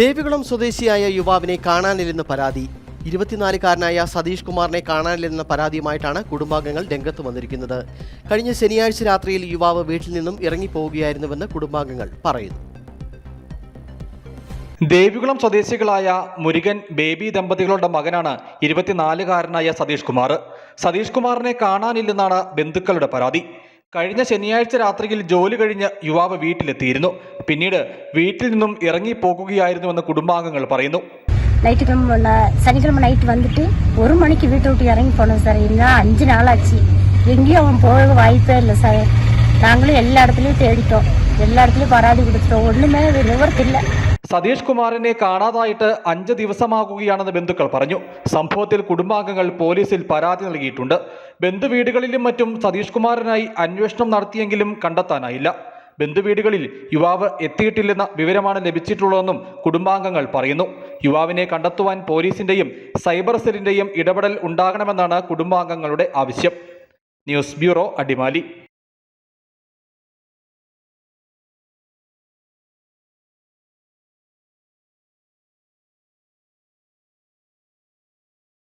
ദേവികുളം സ്വദേശിയായ യുവാവിനെ കാണാനില്ലെന്ന് പരാതി. ഇരുപത്തിനാലുകാരനായ സതീഷ് കുമാറിനെ കാണാനില്ലെന്ന പരാതിയുമായിട്ടാണ് കുടുംബാംഗങ്ങൾ രംഗത്ത് വന്നിരിക്കുന്നത്. കഴിഞ്ഞ ശനിയാഴ്ച രാത്രിയിൽ യുവാവ് വീട്ടിൽ നിന്നും ഇറങ്ങിപ്പോവുകയായിരുന്നുവെന്ന് കുടുംബാംഗങ്ങൾ പറയുന്നു. ദേവികുളം സ്വദേശികളായ മുരുകൻ ബേബി ദമ്പതികളുടെ മകനാണ് ഇരുപത്തിനാലുകാരനായ സതീഷ് കുമാർ. സതീഷ് കുമാറിനെ കാണാനില്ലെന്നാണ് ബന്ധുക്കളുടെ പരാതി. കഴിഞ്ഞ ശനിയാഴ്ച രാത്രിയിൽ ജോലി കഴിഞ്ഞ് യുവാവ് വീട്ടിലെത്തിയിരുന്നു പിന്നീട് വീട്ടിൽ നിന്നും ഇറങ്ങി പോകുകയായിരുന്നുവെന്ന് കുടുംബാംഗങ്ങൾ പറയുന്നു நைட்டு கிளம்ப நான் சனிக்கிழமை நைட்டு வந்துட்டு ஒரு மணிக்கு வீட்டை விட்டு இறங்கி போனோம் சார் இன்னும் அஞ்சு நாள் ஆச்சு எங்கேயும் அவன் போக வாய்ப்பே இல்லை சார் நாங்களும் எல்லா இடத்துலையும் தேடிட்டோம் எல்லா இடத்துலையும் பராதி கொடுத்துட்டோம் ஒன்றுமே நிவர்த்தில்லை സതീഷ് കുമാറിനെ കാണാതായിട്ട് അഞ്ച് ദിവസമാകുകയാണെന്ന് ബന്ധുക്കൾ പറഞ്ഞു. സംഭവത്തിൽ കുടുംബാംഗങ്ങൾ പോലീസിൽ പരാതി നൽകിയിട്ടുണ്ട്. ബന്ധുവീടുകളിലും മറ്റും സതീഷ് കുമാറിനായി അന്വേഷണം നടത്തിയെങ്കിലും കണ്ടെത്താനായില്ല. ബന്ധുവീടുകളിൽ യുവാവ് എത്തിയിട്ടില്ലെന്ന വിവരമാണ് ലഭിച്ചിട്ടുള്ളതെന്നും കുടുംബാംഗങ്ങൾ പറയുന്നു. യുവാവിനെ കണ്ടെത്തുവാൻ പോലീസിന്റെയും സൈബർ സെല്ലിന്റെയും ഇടപെടൽ ഉണ്ടാകണമെന്നാണ് കുടുംബാംഗങ്ങളുടെ ആവശ്യം. News bureau Adimali.